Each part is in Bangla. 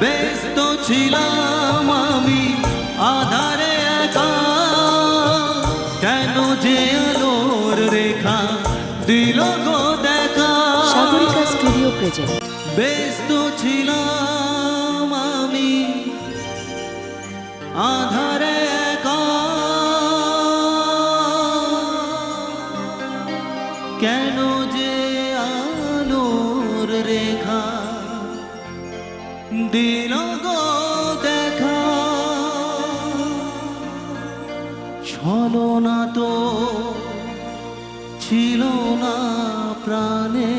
ব্যস্ত ছিলাম আমি আধারে একা। কেন যে আলোর রেখা দিল গো দেখা? সাগরিকা স্টুডিও প্রেজেন্ট ব্যস্ত দিল দেখা। ছলনা তো ছিল না প্রাণে।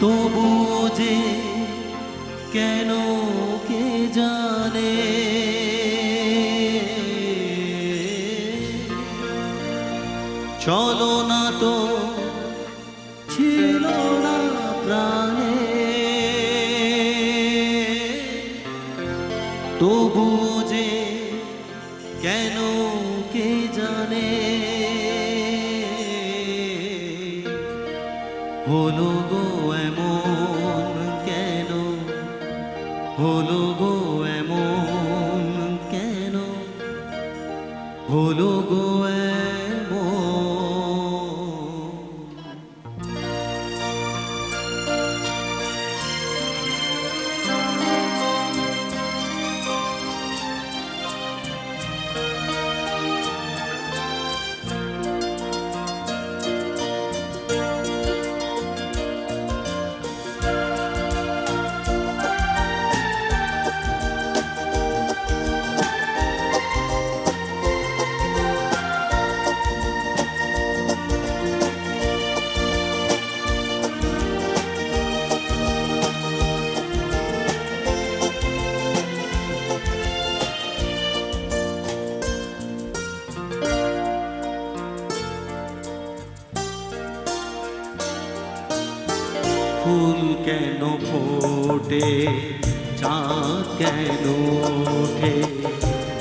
তবু যে কেন কে জানে? চলো তবু যে কেন কে জানে? হলো গো এমন কেন? হলো গো এমন কেন? হলো গো ফুল কেন ফোটে? চাঁদ কেন ওঠে?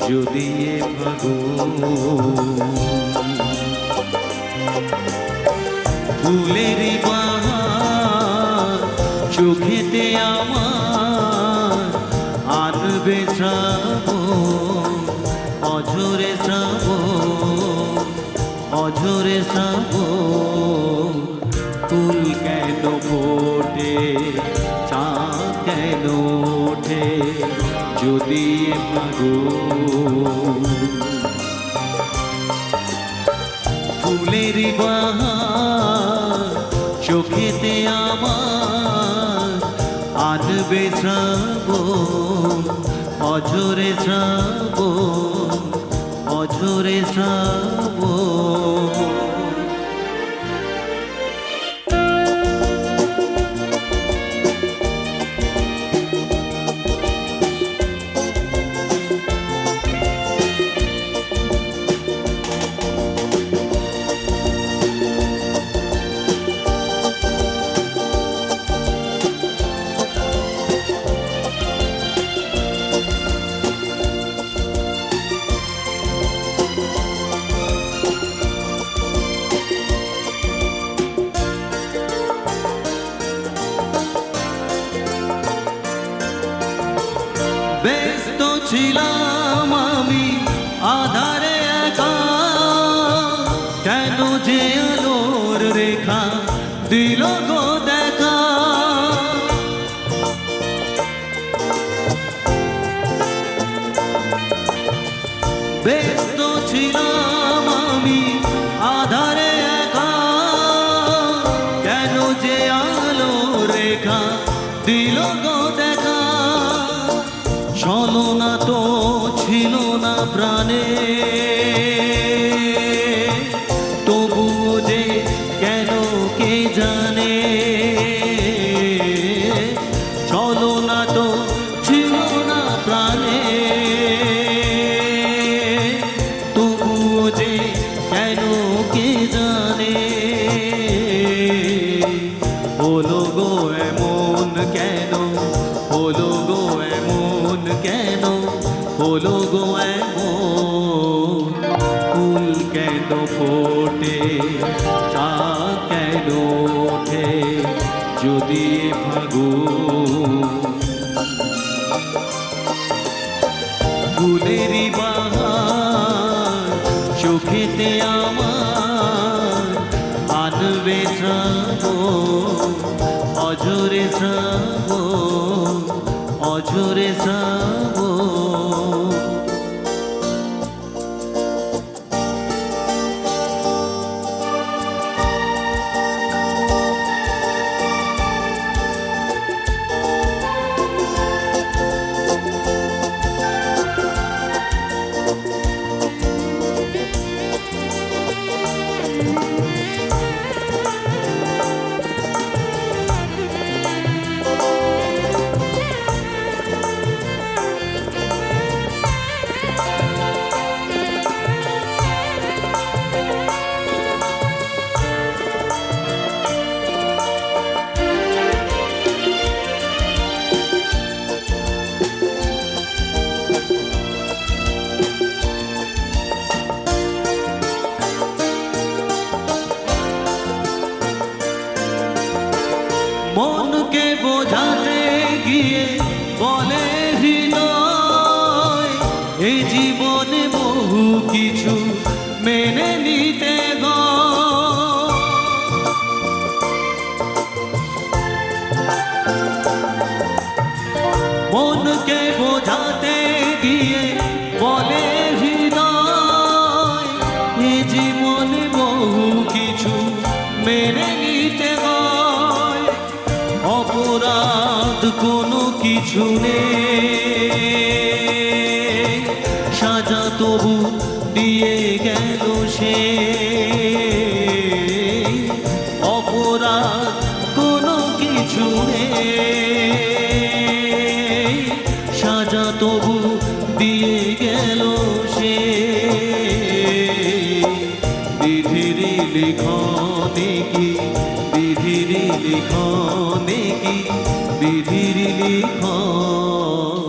যদি এ ফুলেরই বাহার চোখেতে আমার আনবে শ্রাবণ, অঝরে শ্রাবণ অঝরে শ্রাবণ, ফুল ফোটে চাঁদ কেন ওঠে, যদি ফাগুন ফুলের বাহার চোখেতে আমার আনবে শ্রাবণ, অঝরে শ্রাবণ অঝরে শ্রাবণ। ব্যস্ত ছিলাম আমি, আধারে একা। কেন যে আলোর রেখা দিল গো দেখা? ব্যস্ত ছিলাম আমি, আধারে একা। কেন যে আলো রেখা দিল গো দেখা? চলো না তো ছিল না প্রাণে। অজরে অঝরে অজরে গিয়ে বলে হৃদয় এই জীবনে বহু কিছু মেনে নিতে গনকে কোনো কিছু নেই। সাজা তবু দিয়ে গেল সে। অপরাধ কোনো কিছু নেই। সাজা তবু বিধির লিখন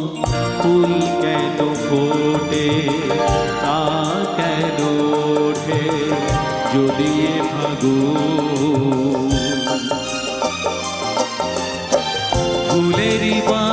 ফুল কেন ফোটে তা কেন ওঠে যদি এ ফুলেরই বাহার